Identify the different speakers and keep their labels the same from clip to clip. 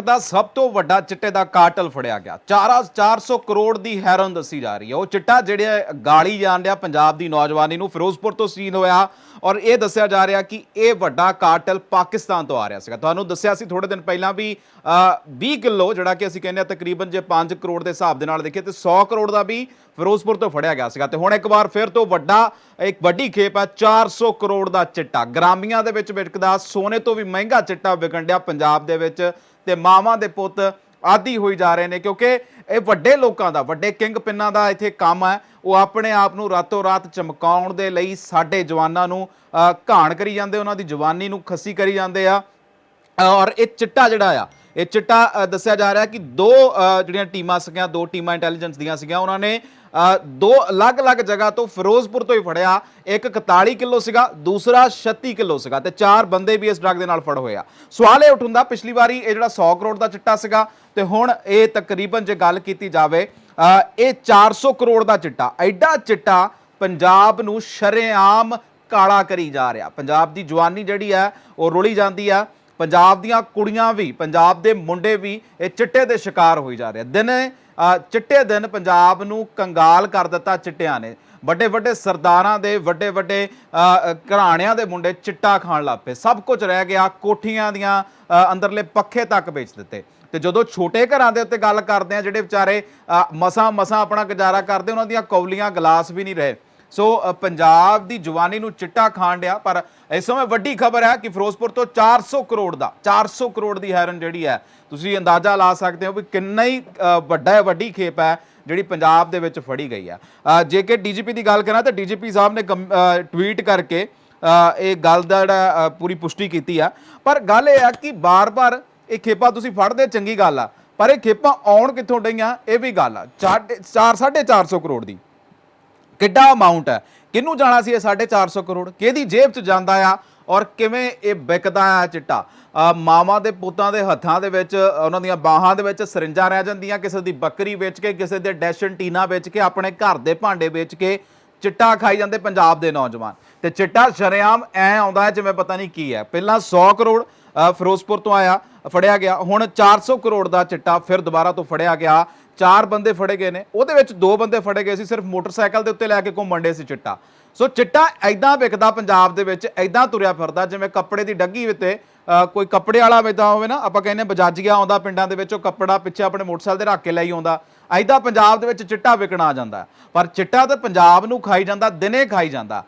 Speaker 1: ਦਾ ਸਭ ਤੋਂ ਵੱਡਾ ਚਿੱਟੇ ਦਾ ਕਾਰਟਲ ਫੜਿਆ ਗਿਆ। 400 ਕਰੋੜ ਦੀ ਹੈਰੋਨ ਦੱਸੀ ਜਾ ਰਹੀ ਹੈ। ਉਹ ਚਿੱਟਾ ਜਿਹੜੇ ਗਾਲੀ ਜਾਣ ਰਿਹਾ ਪੰਜਾਬ ਦੀ ਨੌਜਵਾਨੀ ਨੂੰ, ਫਿਰੋਜ਼ਪੁਰ ਤੋਂ ਸੀਨ ਹੋਇਆ ਔਰ ਇਹ ਦੱਸਿਆ ਜਾ ਰਿਹਾ ਕਿ ਇਹ ਵੱਡਾ ਕਾਟਲ ਪਾਕਿਸਤਾਨ ਤੋਂ ਆ ਰਿਹਾ ਸੀਗਾ। ਤੁਹਾਨੂੰ ਦੱਸਿਆ ਸੀ ਥੋੜੇ ਦਿਨ ਪਹਿਲਾਂ ਵੀ 20 ਕਿਲੋ, ਜਿਹੜਾ ਕਿ ਅਸੀਂ ਕਹਿੰਦੇ ਆ ਤਕਰੀਬਨ ਜੇ 5 ਕਰੋੜ ਦੇ ਹਿਸਾਬ ਦੇ ਨਾਲ ਦੇਖੀਏ ਤੇ 100 ਕਰੋੜ ਦਾ ਵੀ ਫਿਰੋਜ਼ਪੁਰ ਤੋਂ ਫੜਿਆ ਗਿਆ ਸੀਗਾ। ਤੇ ਹੁਣ ਇੱਕ ਵਾਰ ਫਿਰ ਤੋਂ ਵੱਡਾ, ਇੱਕ ਵੱਡੀ ਖੇਪ ਹੈ 400 ਕਰੋੜ ਦਾ ਚਿੱਟਾ। ਗ੍ਰਾਮੀਆਂ ਦੇ ਵਿੱਚ ਵਿਕਦਾ, ਸੋਨੇ ਤੋਂ ਵੀ ਮਹਿੰਗਾ ਚਿੱਟਾ ਵਿਕਣ ਡਿਆ ਪੰਜਾਬ ਦੇ ਵਿੱਚ। ਤੇ ਮਾਵਾਂ ਦੇ ਪੁੱਤ ਆਦੀ ਹੋਈ ਜਾ ਰਹੇ ਨੇ ਕਿਉਂਕਿ ਇਹ ਵੱਡੇ ਲੋਕਾਂ ਦਾ ਵੱਡੇ ਕਿੰਗ ਪਿੰਨਾਂ ਦਾ ਇੱਥੇ ਕੰਮ ਹੈ। ਉਹ ਆਪਣੇ ਆਪ ਨੂੰ ਰਾਤੋਂ ਰਾਤ ਚਮਕਾਉਣ ਦੇ ਲਈ ਸਾਡੇ ਜਵਾਨਾਂ ਨੂੰ ਅ, ਘਾਣ ਕਰੀ ਜਾਂਦੇ ਉਹਨਾਂ ਦੀ ਜਵਾਨੀ ਨੂੰ ਖੱਸੀ ਕਰੀ ਜਾਂਦੇ ਆ। ਔਰ ਇਹ ਚਿੱਟਾ ਜਿਹੜਾ ਆ ਇਹ ਚਿੱਟਾ ਦੱਸਿਆ ਜਾ ਰਿਹਾ ਕਿ ਦੋ ਜਿਹੜੀਆਂ ਟੀਮਾਂ ਸੀਗੀਆਂ ਦੋ ਟੀਮਾਂ ਇੰਟੈਲੀਜੈਂਸ ਦੀਆਂ ਸੀਗੀਆਂ ਉਹਨਾਂ ਨੇ ਦੋ ਅਲੱਗ-ਅਲੱਗ ਜਗ੍ਹਾ ਤੋਂ ਫਿਰੋਜ਼ਪੁਰ ਤੋਂ ਹੀ ਫੜਿਆ। ਇੱਕ 41 ਕਿਲੋ ਸੀਗਾ ਦੂਸਰਾ 36 ਕਿਲੋ ਸੀਗਾ ਤੇ ਚਾਰ ਬੰਦੇ ਵੀ ਇਸ ਡਰੱਗ ਦੇ ਨਾਲ ਫੜ ਹੋਏ ਆ। ਸਵਾਲ ਇਹ ਉੱਠਦਾ ਪਿਛਲੀ ਵਾਰੀ ਇਹ ਜਿਹੜਾ 100 ਕਰੋੜ ਦਾ ਚਿੱਟਾ ਸੀਗਾ ਤੇ ਹੁਣ ਇਹ ਤਕਰੀਬਨ ਜੇ ਗੱਲ ਕੀਤੀ ਜਾਵੇ ਅ, ਇਹ 400 ਕਰੋੜ ਦਾ ਚਿੱਟਾ। ਐਡਾ ਚਿੱਟਾ ਪੰਜਾਬ ਨੂੰ ਸ਼ਰੇਆਮ ਕਾਲਾ ਕਰੀ ਜਾ ਰਿਹਾ। ਪੰਜਾਬ ਦੀ ਜਵਾਨੀ ਜਿਹੜੀ ਹੈ ਉਹ ਰੁਲੀ ਜਾਂਦੀ ਆ ਪੰਜਾਬ ਦੀਆਂ ਕੁੜੀਆਂ ਵੀ, ਪੰਜਾਬ ਦੇ ਮੁੰਡੇ ਵੀ ਇਹ ਚਿੱਟੇ ਦੇ ਸ਼ਿਕਾਰ ਹੋਈ ਜਾ ਰਹੇ ਆ। ਦਿਨੇ ਚਿੱਟੇ ਦਿਨ ਪੰਜਾਬ ਨੂੰ ਕੰਗਾਲ ਕਰ ਦਿੱਤਾ ਚਿੱਟਿਆਂ ਨੇ। ਵੱਡੇ ਵੱਡੇ ਸਰਦਾਰਾਂ ਦੇ ਵੱਡੇ ਵੱਡੇ ਘਰਾਣਿਆਂ ਦੇ ਮੁੰਡੇ ਚਿੱਟਾ ਖਾਣ ਲੱਗ ਪਏ। ਸਭ ਕੁਝ ਰਹਿ ਗਿਆ, ਕੋਠੀਆਂ ਦੀਆਂ ਅੰਦਰਲੇ ਪੱਖੇ ਤੱਕ ਵੇਚ ਦਿੱਤੇ। ਤੇ ਜਦੋਂ ਛੋਟੇ ਘਰਾਂ ਦੇ ਉੱਤੇ ਗੱਲ ਕਰਦੇ ਆ, ਜਿਹੜੇ ਵਿਚਾਰੇ ਮਸਾਂ ਮਸਾਂ ਆਪਣਾ ਗੁਜ਼ਾਰਾ ਕਰਦੇ, ਉਹਨਾਂ ਦੀਆਂ ਕੌਲੀਆਂ, ਗਲਾਸ ਵੀ ਨਹੀਂ ਰਹੇ। ਸੋ ਪੰਜਾਬ ਦੀ ਜਵਾਨੀ ਨੂੰ ਚਿੱਟਾ ਖਾਣ ਡਿਆ ਪਰ ਇਸ ਸਮੇਂ ਵੱਡੀ ਖਬਰ ਹੈ ਕਿ ਫਿਰੋਜ਼ਪੁਰ ਤੋਂ 400 ਕਰੋੜ ਦਾ 400 ਕਰੋੜ ਦੀ ਹੈਰਨ ਜਿਹੜੀ ਹੈ ਤੁਸੀਂ ਅੰਦਾਜ਼ਾ ਲਾ ਸਕਦੇ ਹੋ ਵੀ ਕਿੰਨਾ ਹੀ ਵੱਡਾ ਵੱਡੀ ਖੇਪ ਹੈ ਜਿਹੜੀ ਪੰਜਾਬ ਦੇ ਵਿੱਚ ਫੜੀ ਗਈ ਹੈ। ਅ, ਜੇ ਕਿ ਡੀਜੀਪੀ ਦੀ ਗੱਲ ਕਰਾਂ ਤਾਂ ਡੀਜੀਪੀ ਸਾਹਿਬ ਨੇ ਟਵੀਟ ਕਰਕੇ ਇਹ ਗੱਲ ਦਾ ਜਿਹੜਾ ਪੂਰੀ ਪੁਸ਼ਟੀ ਕੀਤੀ ਆ। ਪਰ ਗੱਲ ਇਹ ਆ ਕਿ ਬਾਰ-ਬਾਰ ਇਹ ਖੇਪਾਂ ਤੁਸੀਂ ਫੜਦੇ ਚੰਗੀ ਗੱਲ ਆ ਪਰ ਇਹ ਖੇਪਾਂ ਆਉਣ ਕਿੱਥੋਂ ਡਈਆਂ ਇਹ ਵੀ ਗੱਲ ਆ 4 450 ਕਰੋੜ ਦੀ। ਕਿੱਡਾ ਅਮਾਉਂਟ ਹੈ? ਕਿਹਨੂੰ ਜਾਣਾ ਸੀ ਇਹ 450 ਕਰੋੜ? ਕਿਹਦੀ ਜੇਬ 'ਚ ਜਾਂਦਾ ਆ ਔਰ ਕਿਵੇਂ ਇਹ ਵਿਕਦਾ ਆ ਚਿੱਟਾ? ਅ, ਮਾਵਾਂ ਦੇ ਪੁੱਤਾਂ ਦੇ ਹੱਥਾਂ ਦੇ ਵਿੱਚ ਉਹਨਾਂ ਦੀਆਂ ਬਾਹਾਂ ਦੇ ਵਿੱਚ ਸਰਿੰਜਾਂ ਰਹਿ ਜਾਂਦੀਆਂ ਕਿਸੇ ਦੀ ਬੱਕਰੀ ਵੇਚ ਕੇ ਕਿਸੇ ਦੇ ਡੈਸ਼ਨ ਟੀਨਾ ਵੇਚ ਕੇ ਆਪਣੇ ਘਰ ਦੇ ਭਾਂਡੇ ਵੇਚ ਕੇ ਚਿੱਟਾ ਖਾਈ ਜਾਂਦੇ ਪੰਜਾਬ ਦੇ ਨੌਜਵਾਨ। ਤੇ ਚਿੱਟਾ ਸ਼ਰੇਆਮ ਐ ਆਉਂਦਾ ਹੈ ਜਿਵੇਂ ਪਤਾ ਨਹੀਂ ਕੀ ਹੈ। ਪਹਿਲਾਂ 100 ਕਰੋੜ ਫਿਰੋਜ਼ਪੁਰ ਤੋਂ ਆਇਆ ਫੜਿਆ ਗਿਆ ਹੁਣ 400 ਕਰੋੜ ਦਾ ਚਿੱਟਾ ਫਿਰ ਦੁਬਾਰਾ ਤੋਂ ਫੜਿਆ ਗਿਆ। ਚਾਰ ਬੰਦੇ ਫੜੇ ਗਏ ਨੇ। ਉਹਦੇ ਵਿੱਚ ਦੋ ਬੰਦੇ ਫੜੇ ਗਏ ਸੀ ਸਿਰਫ ਮੋਟਰਸਾਈਕਲ ਦੇ ਉੱਤੇ ਲੈ ਕੇ ਘੁੰਮਣ ਡੇ ਸੀ ਚਿੱਟਾ। ਸੋ ਚਿੱਟਾ ਐਦਾਂ ਵਿਕਦਾ ਪੰਜਾਬ ਦੇ ਵਿੱਚ ਐਦਾਂ ਤੁਰਿਆ ਫਿਰਦਾ ਜਿਵੇਂ ਕੱਪੜੇ ਦੀ ਡੱਗੀ ਉੱਤੇ ਅ, ਕੋਈ ਕੱਪੜੇ ਵਾਲਾ ਵੇਦਾ ਹੋਵੇ ਨਾ ਆਪਾਂ ਕਹਿੰਦੇ ਬਜਾਜੀਆ ਆਉਂਦਾ ਪਿੰਡਾਂ ਦੇ ਵਿੱਚ ਉਹ ਕੱਪੜਾ ਪਿੱਛੇ ਆਪਣੇ ਮੋਟਰਸਾਈਕਲ 'ਤੇ ਰੱਖ ਕੇ ਲਈ ਆਉਂਦਾ। ਐਦਾਂ ਪੰਜਾਬ ਦੇ ਵਿੱਚ ਚਿੱਟਾ ਵਿਕਣਾ ਆ ਜਾਂਦਾ ਪਰ ਚਿੱਟਾ ਤਾਂ ਪੰਜਾਬ ਨੂੰ ਖਾਈ ਜਾਂਦਾ, ਦਿਨੇ ਖਾਈ ਜਾਂਦਾ।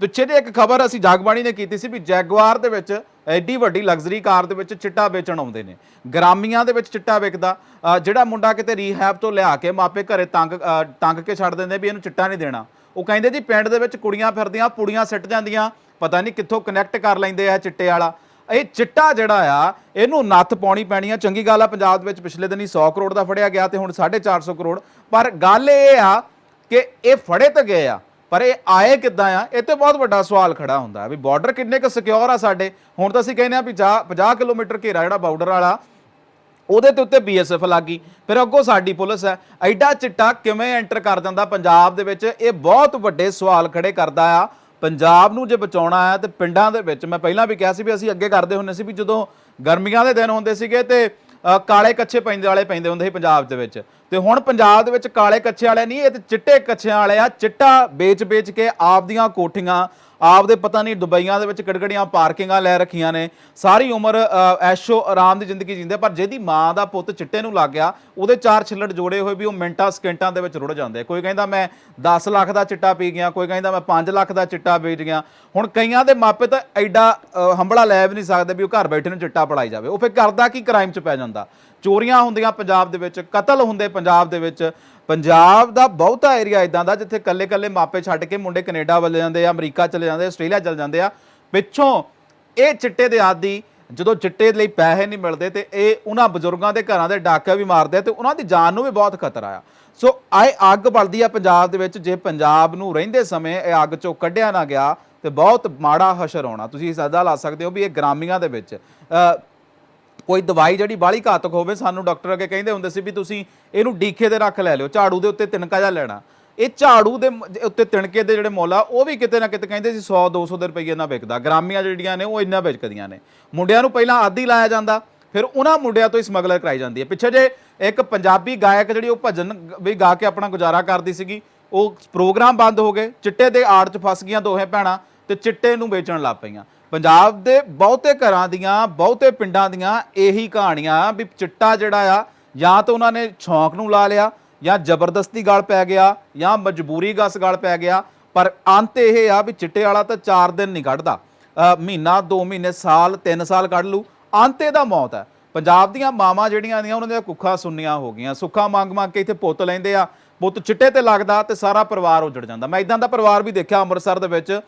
Speaker 1: ਪਿੱਛੇ ਦੀ ਇੱਕ ਖਬਰ ਅਸੀਂ ਜਾਗਬਾਣੀ ਨੇ ਕੀਤੀ ਸੀ ਵੀ ਜੈਗਵਾਰ ਦੇ ਵਿੱਚ ਐਡੀ ਵੱਡੀ ਲਗਜ਼ਰੀ ਕਾਰ ਦੇ ਵਿੱਚ ਚਿੱਟਾ ਵੇਚਣ ਆਉਂਦੇ ਨੇ। ਗ੍ਰਾਮੀਆਂ ਦੇ ਵਿੱਚ ਚਿੱਟਾ ਵਿਕਦਾ। ਜਿਹੜਾ ਮੁੰਡਾ ਕਿਤੇ ਰੀਹੈਬ ਤੋਂ ਲਿਆ ਕੇ ਮਾਪੇ ਘਰੇ ਤੰਗ ਤੰਗ ਕੇ ਛੱਡ ਦਿੰਦੇ ਵੀ ਇਹਨੂੰ ਚਿੱਟਾ ਨਹੀਂ ਦੇਣਾ। ਉਹ ਕਹਿੰਦੇ ਜੀ ਪਿੰਡ ਦੇ ਵਿੱਚ ਕੁੜੀਆਂ ਫਿਰਦੀਆਂ, ਪੁੜੀਆਂ ਸਿੱਟ ਜਾਂਦੀਆਂ। ਪਤਾ ਨਹੀਂ ਕਿੱਥੋਂ ਕਨੈਕਟ ਕਰ ਲੈਂਦੇ ਆ ਚਿੱਟੇ ਵਾਲਾ। ਇਹ ਚਿੱਟਾ ਜਿਹੜਾ ਆ, ਇਹਨੂੰ ਨੱਥ ਪਾਉਣੀ ਪੈਣੀ ਆ। ਚੰਗੀ ਗੱਲ ਆ, ਪੰਜਾਬ ਦੇ ਵਿੱਚ ਪਿਛਲੇ ਦਿਨੀ 100 ਕਰੋੜ ਦਾ ਫੜਿਆ ਗਿਆ ਤੇ ਹੁਣ 450 ਕਰੋੜ। ਪਰ ਗੱਲ ਇਹ ਆ ਕਿ ਇਹ ਫੜੇ ਤਾਂ ਗਏ ਆ, ਪਰ ਇਹ ਆਏ ਕਿੱਦਾਂ ਆ, ਇਹ ਤੇ ਬਹੁਤ ਵੱਡਾ ਸਵਾਲ ਖੜਾ ਹੁੰਦਾ ਵੀ ਬਾਰਡਰ ਕਿੰਨੇ ਕੁ ਸਿਕਿਉਰ ਆ ਸਾਡੇ? ਹੁਣ ਤਾਂ ਅਸੀਂ ਕਹਿੰਦੇ ਆ ਵੀ 50 ਕਿਲੋਮੀਟਰ ਘੇਰਾ ਜਿਹੜਾ ਬਾਰਡਰ ਵਾਲਾ, ਉਹਦੇ ਤੇ ਉੱਤੇ ਬੀਐਸਐਫ ਲੱਗੀ ਫਿਰ ਅੱਗੋਂ ਸਾਡੀ ਪੁਲਿਸ ਹੈ ਐਡਾ ਚਿੱਟਾ ਕਿਵੇਂ ਐਂਟਰ ਕਰ ਜਾਂਦਾ ਪੰਜਾਬ ਦੇ ਵਿੱਚ? ਇਹ ਬਹੁਤ ਵੱਡੇ ਸਵਾਲ ਖੜੇ ਕਰਦਾ ਆ। ਪੰਜਾਬ ਨੂੰ ਜੇ ਬਚਾਉਣਾ ਹੈ ਤੇ ਪਿੰਡਾਂ ਦੇ ਵਿੱਚ ਮੈਂ ਪਹਿਲਾਂ ਵੀ ਕਿਹਾ ਸੀ ਵੀ ਅਸੀਂ ਅੱਗੇ ਕਰਦੇ ਹੁੰਦੇ ਸੀ ਵੀ ਜਦੋਂ ਗਰਮੀਆਂ ਦੇ ਦਿਨ ਹੁੰਦੇ ਸੀਗੇ ਤੇ ਅ, ਕਾਲੇ ਕੱਛੇ ਪੈਂਦੇ ਵਾਲੇ ਪੈਂਦੇ ਹੁੰਦੇ ਸੀ ਪੰਜਾਬ ਦੇ ਵਿੱਚ। ਤੇ ਹੁਣ ਪੰਜਾਬ ਦੇ ਵਿੱਚ ਕਾਲੇ ਕੱਛੇ ਵਾਲੇ ਨਹੀਂ ਇਹ ਤੇ ਚਿੱਟੇ ਕੱਛਿਆਂ ਵਾਲੇ ਆ। ਚਿੱਟਾ ਵੇਚ-ਵੇਚ ਕੇ ਆਪਦੀਆਂ ਕੋਠੀਆਂ ਆਪਦੇ ਪਤਾ ਨਹੀਂ ਦੁਬਈਆਂ ਦੇ ਵਿੱਚ ਕਿੜਕੜੀਆਂ ਪਾਰਕਿੰਗਾਂ ਲੈ ਰੱਖੀਆਂ ਨੇ। ਸਾਰੀ ਉਮਰ ਐਸ਼ੋ ਆਰਾਮ ਦੀ ਜ਼ਿੰਦਗੀ ਜੀਂਦੇ ਪਰ ਜਿਹਦੀ ਮਾਂ ਦਾ ਪੁੱਤ ਚਿੱਟੇ ਨੂੰ ਲੱਗ ਗਿਆ ਉਹਦੇ ਚਾਰ ਛਿੱਲੜ ਜੋੜੇ ਹੋਏ ਵੀ ਉਹ ਮਿੰਟਾਂ ਸਕਿੰਟਾਂ ਦੇ ਵਿੱਚ ਰੁੜ ਜਾਂਦੇ ਕੋਈ ਕਹਿੰਦਾ ਮੈਂ 10 ਲੱਖ ਦਾ ਚਿੱਟਾ ਪੀ ਗਿਆ ਕੋਈ ਕਹਿੰਦਾ ਮੈਂ 5 ਲੱਖ ਦਾ ਚਿੱਟਾ ਵੇਚ ਗਿਆ। ਹੁਣ ਕਈਆਂ ਦੇ ਮਾਪੇ ਤਾਂ ਐਡਾ ਅ, ਹੰਬਲਾ ਲੈ ਵੀ ਨਹੀਂ ਸਕਦੇ ਵੀ ਉਹ ਘਰ ਬੈਠੇ ਨੂੰ ਚਿੱਟਾ ਪੜਾਈ ਜਾਵੇ। ਉਹ ਫਿਰ ਕਰਦਾ ਕੀ ਕ੍ਰਾਈਮ 'ਚ ਪੈ ਜਾਂਦਾ? ਚੋਰੀਆਂ ਹੁੰਦੀਆਂ ਪੰਜਾਬ ਦੇ ਵਿੱਚ ਕਤਲ ਹੁੰਦੇ ਪੰਜਾਬ ਦੇ ਵਿੱਚ, ਪੰਜਾਬ ਦਾ ਬਹੁਤਾ ਏਰੀਆ ਇਦਾਂ ਦਾ ਜਿੱਥੇ ਕੱਲੇ-ਕੱਲੇ ਮਾਪੇ ਛੱਡ ਕੇ ਮੁੰਡੇ ਕੈਨੇਡਾ ਵੱਲ ਜਾਂਦੇ ਆ, ਅਮਰੀਕਾ ਚਲੇ ਜਾਂਦੇ ਆਸਟ੍ਰੇਲੀਆ ਚਲੇ ਜਾਂਦੇ ਆ, ਪਿੱਛੋਂ ਇਹ ਚਿੱਟੇ ਦੇ ਆਦੀ, ਜਦੋਂ ਚਿੱਟੇ ਲਈ ਪੈਸੇ ਨਹੀਂ ਮਿਲਦੇ ਤੇ ਇਹ ਉਹਨਾਂ ਬਜ਼ੁਰਗਾਂ ਦੇ ਘਰਾਂ ਦੇ ਡਾਕੇ ਵੀ ਮਾਰਦੇ ਆ ਤੇ ਉਹਨਾਂ ਦੀ ਜਾਨ ਨੂੰ ਵੀ ਬਹੁਤ ਖਤਰਾ ਆ। ਸੋ ਆਏ ਅੱਗ ਬਲਦੀ ਆ ਪੰਜਾਬ ਦੇ ਵਿੱਚ, ਜੇ ਪੰਜਾਬ ਨੂੰ ਰਹਿੰਦੇ ਸਮੇਂ ਇਹ ਅੱਗ ਚੋਂ ਕੱਢਿਆ ਨਾ ਗਿਆ ਤੇ ਬਹੁਤ ਮਾੜਾ ਹਸ਼ਰ ਹੋਣਾ ਤੁਸੀਂ ਸਦਾ ਲਾ ਸਕਦੇ ਹੋ ਵੀ ਇਹ ਗ੍ਰਾਮੀਆਂ ਦੇ ਵਿੱਚ। ਕੋਈ ਦਵਾਈ ਜਿਹੜੀ ਬਾਹਲੀ ਘਾਤਕ ਹੋਵੇ, ਸਾਨੂੰ ਡਾਕਟਰ ਅੱਗੇ ਕਹਿੰਦੇ ਹੁੰਦੇ ਸੀ ਵੀ ਤੁਸੀਂ ਇਹਨੂੰ ਡੀਖੇ ਤੇ ਰੱਖ ਲੈ ਲਿਓ, ਝਾੜੂ ਦੇ ਉੱਤੇ ਤਿਣਕਾ ਜਾ ਲੈਣਾ। ਇਹ ਝਾੜੂ ਦੇ ਉੱਤੇ ਤਿਣਕੇ ਦੇ ਜਿਹੜੇ ਮੁੱਲ ਆ, ਉਹ ਵੀ ਕਿਤੇ ਨਾ ਕਿਤੇ ਕਹਿੰਦੇ ਸੀ 100 200 ਦੇ ਰੁਪਏ ਨਾਲ ਵਿਕਦਾ। ਗ੍ਰਾਮੀਆਂ ਜਿਹੜੀਆਂ ਨੇ, ਉਹ ਇੰਨਾ ਵੇਚਦੀਆਂ ਨੇ। ਮੁੰਡਿਆਂ ਨੂੰ ਪਹਿਲਾਂ ਆਦੀ ਲਾਇਆ ਜਾਂਦਾ, ਫਿਰ ਉਹਨਾਂ ਮੁੰਡਿਆਂ ਤੋਂ ਹੀ ਸਮਗਲਰ ਕਰਾਈ ਜਾਂਦੀ ਹੈ। ਪਿੱਛੇ ਜੇ ਇੱਕ ਪੰਜਾਬੀ ਗਾਇਕ ਜਿਹੜੀ ਉਹ ਭਜਨ ਵੀ ਗਾ ਕੇ ਆਪਣਾ ਗੁਜ਼ਾਰਾ ਕਰਦੀ ਸੀਗੀ, ਉਹ ਪ੍ਰੋਗਰਾਮ ਬੰਦ ਹੋ ਗਏ, ਚਿੱਟੇ ਦੇ ਆੜ 'ਚ ਫਸ ਗਈਆਂ ਦੋਹੇ ਭੈਣਾਂ ਤੇ ਚਿੱਟੇ ਨੂੰ ਵੇਚਣ ਲੱਗ ਪਈਆਂ। ਪੰਜਾਬ ਦੇ ਬਹੁਤੇ ਘਰਾਂ ਦੀਆਂ, ਬਹੁਤੇ ਪਿੰਡਾਂ ਦੀਆਂ ਇਹੀ ਕਹਾਣੀਆਂ ਵੀ ਚਿੱਟਾ ਜਿਹੜਾ ਆ, ਜਾਂ ਤਾਂ ਉਹਨਾਂ ਨੇ ਸ਼ੌਂਕ ਨੂੰ ਲਾ ਲਿਆ, ਜਾਂ ਜ਼ਬਰਦਸਤੀ ਗਲ ਪੈ ਗਿਆ, ਜਾਂ ਮਜਬੂਰੀ ਗਸ ਗਲ ਪੈ ਗਿਆ, ਪਰ ਅੰਤ ਇਹ ਆ ਵੀ ਚਿੱਟੇ ਵਾਲਾ ਤਾਂ 4 ਦਿਨ ਨਹੀਂ ਕੱਢਦਾ। ਮਹੀਨਾ 2 ਮਹੀਨੇ, ਸਾਲ 3 ਸਾਲ ਕੱਢ ਲੂ ਅੰਤ ਇਹਦਾ ਮੌਤ ਹੈ ਪੰਜਾਬ ਦੀਆਂ ਮਾਵਾਂ ਜਿਹੜੀਆਂ ਦੀਆਂ ਉਹਨਾਂ ਦੀਆਂ ਕੁੱਖਾਂ ਸੁੰਨੀਆਂ ਹੋ ਗਈਆਂ। ਸੁੱਖਾਂ ਮੰਗ ਮੰਗ ਕੇ ਇੱਥੇ ਪੁੱਤ ਲੈਂਦੇ ਆ, ਪੁੱਤ ਚਿੱਟੇ ਤੇ ਲੱਗਦਾ ਤੇ ਸਾਰਾ ਪਰਿਵਾਰ ਉਜੜ ਜਾਂਦਾ। ਮੈਂ ਇਦਾਂ ਦਾ ਪਰਿਵਾਰ ਵੀ ਦੇਖਿਆ ਅੰਮ੍ਰਿਤਸਰ ਦੇ ਵਿੱਚ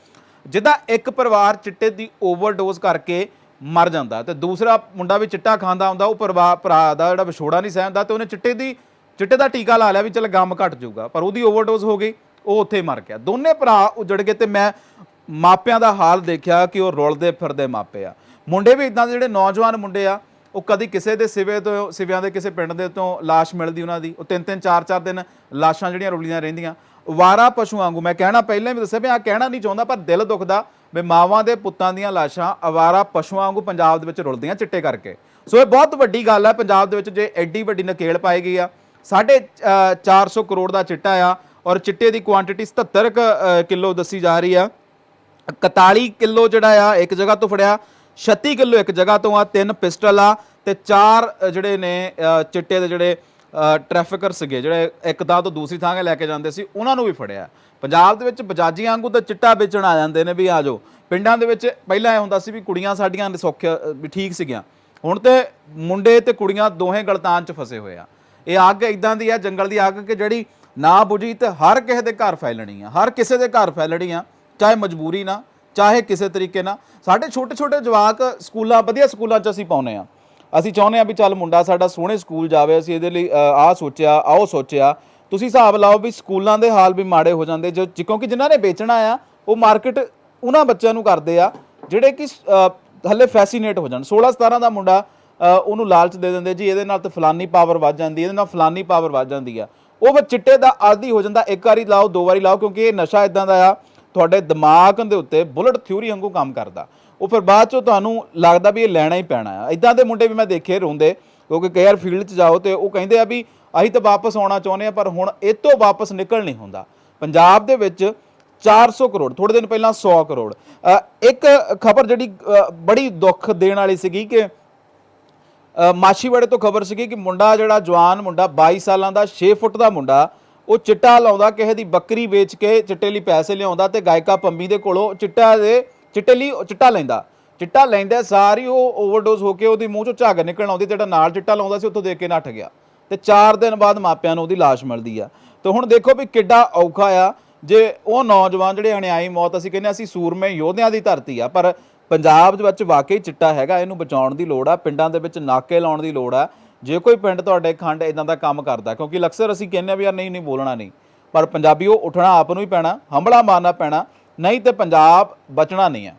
Speaker 1: ਜਿੱਦਾਂ ਇੱਕ ਪਰਿਵਾਰ ਚਿੱਟੇ ਦੀ ਓਵਰਡੋਜ਼ ਕਰਕੇ ਮਰ ਜਾਂਦਾ ਤੇ ਦੂਸਰਾ ਮੁੰਡਾ ਵੀ ਚਿੱਟਾ ਖਾਂਦਾ ਹੁੰਦਾ, ਉਹ ਪਰਿਵਾਰ ਭਰਾ ਦਾ ਜਿਹੜਾ ਵਿਛੋੜਾ ਨਹੀਂ ਸਹਿੰਦਾ ਤੇ ਉਹਨੇ ਚਿੱਟੇ ਦੀ, ਚਿੱਟੇ ਦਾ ਟੀਕਾ ਲਾ ਲਿਆ ਵੀ ਚਲ ਗਮ ਘਟ ਜਾਊਗਾ, ਪਰ ਉਹਦੀ ਓਵਰਡੋਜ਼ ਹੋ ਗਈ, ਉਹ ਉੱਥੇ ਮਰ ਗਿਆ। ਦੋਨੇ ਭਰਾ ਉਜੜ ਗਏ ਤੇ ਮੈਂ ਮਾਪਿਆਂ ਦਾ ਹਾਲ ਦੇਖਿਆ ਕਿ ਉਹ ਰੁਲਦੇ ਫਿਰਦੇ ਮਾਪੇ ਆ। ਮੁੰਡੇ ਵੀ ਇਦਾਂ ਦੇ ਜਿਹੜੇ ਨੌਜਵਾਨ ਮੁੰਡੇ ਆ, ਉਹ ਕਦੀ ਕਿਸੇ ਦੇ ਸਿਵੇ ਤੋਂ, ਸਿਵਿਆਂ ਦੇ ਕਿਸੇ ਪਿੰਡ ਦੇ ਤੋਂ ਲਾਸ਼ ਮਿਲਦੀ ਉਹਨਾਂ ਦੀ, ਉਹ ਤਿੰਨ ਤਿੰਨ ਚਾਰ ਚਾਰ ਦਿਨ ਲਾਸ਼ਾਂ ਜਿਹੜੀਆਂ ਰੁਲੀਆਂ ਰਹਿੰਦੀਆਂ ਵਾਰਾ ਪਸ਼ੂ ਵਾਂਗੂ। ਮੈਂ ਕਹਿਣਾ ਪਹਿਲਾਂ ਵੀ ਦੱਸਿਆ ਵੀ ਆ ਕਹਿਣਾ ਨਹੀਂ ਚਾਹੁੰਦਾ ਪਰ ਦਿਲ ਦੁਖਦਾ ਵੀ ਮਾਵਾਂ ਦੇ ਪੁੱਤਾਂ ਦੀਆਂ ਲਾਸ਼ਾਂ ਅਵਾਰਾ ਪਸ਼ੂਆਂ ਵਾਂਗੂ ਪੰਜਾਬ ਦੇ ਵਿੱਚ ਰੁਲਦੀਆਂ ਚਿੱਟੇ ਕਰਕੇ। ਸੋ ਇਹ ਬਹੁਤ ਵੱਡੀ ਗੱਲ ਹੈ ਪੰਜਾਬ ਦੇ ਵਿੱਚ ਜੇ ਐਡੀ ਵੱਡੀ ਨਕੇਲ ਪਾਈ ਗਈ ਆ ਸਾਢੇ ਅ, 400 ਕਰੋੜ ਦਾ ਚਿੱਟਾ ਆ ਔਰ ਚਿੱਟੇ ਦੀ ਕੁਆਂਟੀਟੀ 77 ਕੁ, ਅ, ਕਿਲੋ ਦੱਸੀ ਜਾ ਰਹੀ ਆ। 41 ਕਿਲੋ ਜਿਹੜਾ ਆ ਇੱਕ ਜਗ੍ਹਾ ਤੋਂ ਫੜਿਆ 36 ਕਿਲੋ ਇੱਕ ਜਗ੍ਹਾ ਤੋਂ ਆ ਤਿੰਨ ਪਿਸਟਲ ਆ ਤੇ ਚਾਰ ਜਿਹੜੇ ਨੇ ਚਿੱਟੇ ਦੇ ਜਿਹੜੇ ਟ੍ਰੈਫਿਕਰ ਸੀਗੇ, ਜਿਹੜੇ ਇੱਕ ਥਾਂ ਤੋਂ ਦੂਸਰੀ ਥਾਂ 'ਤੇ ਲੈ ਕੇ ਜਾਂਦੇ ਸੀ, ਉਹਨਾਂ ਨੂੰ ਵੀ ਫੜਿਆ। ਪੰਜਾਬ ਦੇ ਵਿੱਚ ਬਜਾਜੀਆਂ ਵਾਂਗੂ ਤਾਂ ਚਿੱਟਾ ਵੇਚਣ ਆ ਜਾਂਦੇ ਨੇ ਵੀ ਆ ਜਾਓ। ਪਿੰਡਾਂ ਦੇ ਵਿੱਚ ਪਹਿਲਾਂ ਇਹ ਹੁੰਦਾ ਸੀ ਵੀ ਕੁੜੀਆਂ ਸਾਡੀਆਂ ਸੌਖਿਆ ਵੀ ਠੀਕ ਸੀਗੀਆਂ। ਹੁਣ ਤੇ ਮੁੰਡੇ ਤੇ ਕੁੜੀਆਂ ਦੋਹੇ ਗਲਤਾਨ 'ਚ ਫਸੇ ਹੋਏ ਆ। ਇਹ ਅੱਗ ਇਦਾਂ ਦੀ ਆ, ਜੰਗਲ ਦੀ ਅੱਗ ਕਿ ਜਿਹੜੀ ਨਾ ਬੁਝੀ ਤੇ ਹਰ ਕਿਸੇ ਦੇ ਘਰ ਫੈਲਣੀ ਆ। ਹਰ ਕਿਸੇ ਦੇ ਘਰ ਫੈਲਣੀ ਆ, ਚਾਹੇ ਮਜਬੂਰੀ ਨਾ, ਚਾਹੇ ਕਿਸੇ ਤਰੀਕੇ ਨਾਲ ਸਾਡੇ ਛੋਟੇ ਛੋਟੇ ਜਵਾਕ ਸਕੂਲਾਂ, ਵਧੀਆ ਸਕੂਲਾਂ 'ਚ ਅਸੀਂ ਪਾਉਨੇ ਆ। ਅਸੀਂ ਚਾਹੁੰਦੇ ਆ ਵੀ ਚੱਲ ਮੁੰਡਾ ਸਾਡਾ ਸੋਹਣੇ ਸਕੂਲ ਜਾਵੇ ਅਸੀਂ ਇਹਦੇ ਲਈ ਆਹ ਸੋਚਿਆ ਆਹ ਸੋਚਿਆ। ਤੁਸੀਂ ਹਿਸਾਬ ਲਾਓ ਵੀ ਸਕੂਲਾਂ ਦੇ ਹਾਲ ਵੀ ਮਾੜੇ ਹੋ ਜਾਂਦੇ ਜੋ ਕਿਉਂਕਿ ਜਿਨ੍ਹਾਂ ਨੇ ਵੇਚਣਾ ਆ ਉਹ ਮਾਰਕੀਟ ਉਹਨਾਂ ਬੱਚਿਆਂ ਨੂੰ ਕਰਦੇ ਆ ਜਿਹੜੇ ਕਿ ਅ, ਹੱਲੇ ਫੈਸੀਨੇਟ ਹੋ ਜਾਣ। 16 17 ਦਾ ਮੁੰਡਾ ਉਹਨੂੰ ਲਾਲਚ ਦੇ ਦਿੰਦੇ ਜੀ ਇਹਦੇ ਨਾਲ ਤਾਂ ਫਲਾਨੀ ਪਾਵਰ ਵੱਧ ਜਾਂਦੀ ਇਹਦੇ ਨਾਲ ਫਲਾਨੀ ਪਾਵਰ ਵੱਧ ਜਾਂਦੀ ਆ। ਉਹ ਫਿਰ ਚਿੱਟੇ ਦਾ ਆਦੀ ਹੋ ਜਾਂਦਾ ਇੱਕ ਵਾਰੀ ਲਾਓ ਦੋ ਵਾਰੀ ਲਾਓ ਕਿਉਂਕਿ ਇਹ ਨਸ਼ਾ ਇਦਾਂ ਦਾ ਆ ਤੁਹਾਡੇ ਦਿਮਾਗ ਦੇ ਉੱਤੇ ਬੁਲਟ ਥਿਊਰੀ ਵਾਂਗੂ ਕੰਮ ਕਰਦਾ। ਉਹ ਫਿਰ ਬਾਅਦ ਚੋਂ ਤੁਹਾਨੂੰ ਲੱਗਦਾ ਵੀ ਇਹ ਲੈਣਾ ਹੀ ਪੈਣਾ ਆ। ਇਦਾਂ ਦੇ ਮੁੰਡੇ ਵੀ ਮੈਂ ਦੇਖੇ ਰੋਂਦੇ ਕਿਉਂਕਿ ਕਈ ਵਾਰ ਫੀਲਡ 'ਚ ਜਾਓ ਤੇ ਉਹ ਕਹਿੰਦੇ ਆ ਵੀ ਅਸੀਂ ਤਾਂ ਵਾਪਸ ਆਉਣਾ ਚਾਹੁੰਦੇ ਆ ਪਰ ਹੁਣ ਇਹ ਤੋਂ ਵਾਪਸ ਨਿਕਲ ਨਹੀਂ ਹੁੰਦਾ। ਪੰਜਾਬ ਦੇ ਵਿੱਚ 400 ਕਰੋੜ ਥੋੜੇ ਦਿਨ ਪਹਿਲਾਂ 100 ਕਰੋੜ। ਇੱਕ ਖਬਰ ਜਿਹੜੀ ਬੜੀ ਦੁੱਖ ਦੇਣ ਵਾਲੀ ਸੀਗੀ ਕਿ ਅ, ਮਾਛੀਵਾੜੇ ਤੋਂ ਖਬਰ ਸੀਗੀ ਕਿ ਮੁੰਡਾ ਜਿਹੜਾ ਜਵਾਨ ਮੁੰਡਾ 22 ਸਾਲਾਂ ਦਾ 6 ਫੁੱਟ ਦਾ ਮੁੰਡਾ ਉਹ ਚਿੱਟਾ ਲਾਉਂਦਾ, ਕਿਸੇ ਦੀ ਬੱਕਰੀ ਵੇਚ ਕੇ ਚਿੱਟੇ ਲਈ ਪੈਸੇ ਲਿਆਉਂਦਾ ਤੇ ਗਾਇਕਾ ਪੰਮੀ ਦੇ ਕੋਲੋਂ ਚਿੱਟਾ ਦੇ ਚਿੱਟੇ ਲਈ ਚਿੱਟਾ ਲੈਂਦਾ। ਚਿੱਟਾ ਲੈਂਦਾ, ਸਾਰੀ ਉਹ ਓਵਰਡੋਜ਼ ਹੋ ਕੇ ਉਹਦੀ ਮੂੰਹ ਚੋਂ ਝੱਗ ਨਿਕਲਣ ਆਉਂਦੀ ਜਿਹੜਾ ਨਾਲ ਚਿੱਟਾ ਲਾਉਂਦਾ ਸੀ ਉੱਥੋਂ ਦੇਖ ਕੇ ਨੱਠ ਗਿਆ। ਤੇ 4 ਦਿਨ ਬਾਅਦ ਮਾਪਿਆਂ ਨੂੰ ਉਹਦੀ ਲਾਸ਼ ਮਿਲਦੀ ਆ। ਤੇ ਹੁਣ ਦੇਖੋ ਵੀ ਕਿੱਡਾ ਔਖਾ ਆ, ਜੇ ਉਹ ਨੌਜਵਾਨ ਜਿਹੜੇ ਅਣਿਆਈ ਮੌਤ ਅਸੀਂ ਕਹਿੰਦੇ ਅਸੀਂ ਸੂਰਮੇ ਯੋਧਿਆਂ ਦੀ ਧਰਤੀ ਆ, ਪਰ ਪੰਜਾਬ ਦੇ ਵਿੱਚ ਵਾਕਈ ਚਿੱਟਾ ਹੈਗਾ, ਇਹਨੂੰ ਬਚਾਉਣ ਦੀ ਲੋੜ ਆ, ਪਿੰਡਾਂ ਦੇ ਵਿੱਚ ਨਾਕੇ ਲਾਉਣ ਦੀ ਲੋੜ ਆ ਜੇ ਕੋਈ ਪਿੰਡ ਤੁਹਾਡੇ ਖੰਡ ਇਦਾਂ ਦਾ ਕੰਮ ਕਰਦਾ, ਕਿਉਂਕਿ ਅਕਸਰ ਅਸੀਂ ਕਹਿੰਦੇ ਆ ਵੀ ਯਾਰ ਨਹੀਂ ਨਹੀਂ ਬੋਲਣਾ ਨਹੀਂ। ਪਰ ਪੰਜਾਬੀ ਉਹ ਉੱਠਣਾ ਆਪ ਨੂੰ ਹੀ ਪੈਣਾ ਹੰਬਲਾ ਮਾਰਨਾ ਪੈਣਾ, ਨਹੀਂ ਤੇ ਪੰਜਾਬ ਬਚਣਾ ਨਹੀਂ ਹੈ